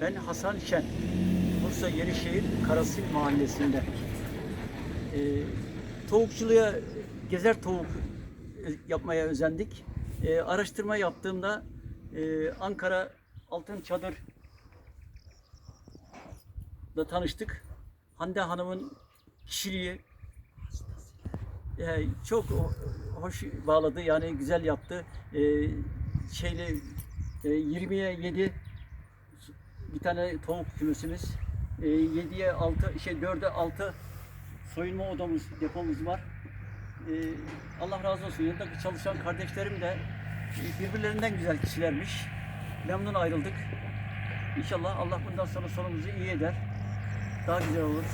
Ben Hasan Şen. Bursa Yenişehir Karasil Mahallesi'nde. Ee, tavukçuluğa gezer tavuk e, yapmaya özendik. Ee, araştırma yaptığımda e, Ankara Altın Çadır da tanıştık. Hande Hanım'ın kişiliği e, çok ho- hoş bağladı yani güzel yaptı. E, şeyle e, 20'ye 7 bir tane tavuk kümesimiz. E, 7'ye 6 şey 4'e 6 soyunma odamız, depomuz var. E, Allah razı olsun. Yanındaki çalışan kardeşlerim de e, birbirlerinden güzel kişilermiş. Memnun ayrıldık. İnşallah Allah bundan sonra sonumuzu iyi eder. Daha güzel olur.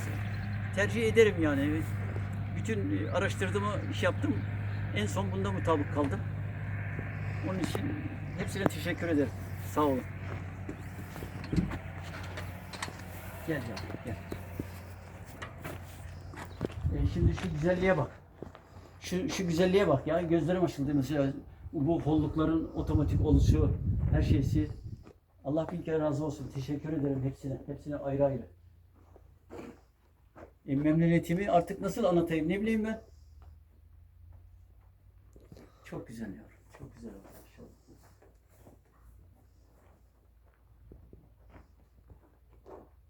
Tercih ederim yani. Bütün e, araştırdığımı iş yaptım. En son bunda mutabık kaldım. Onun için hepsine teşekkür ederim. Sağ olun. Gel ya, gel. E, şimdi şu güzelliğe bak. Şu, şu güzelliğe bak ya. Gözlerim açıldı mesela. Bu hollukların otomatik oluşu, her şeysi. Allah bin kere razı olsun. Teşekkür ederim hepsine. Hepsine ayrı ayrı. E, memnuniyetimi artık nasıl anlatayım ne bileyim ben. Çok güzel yavrum. Çok güzel oldu.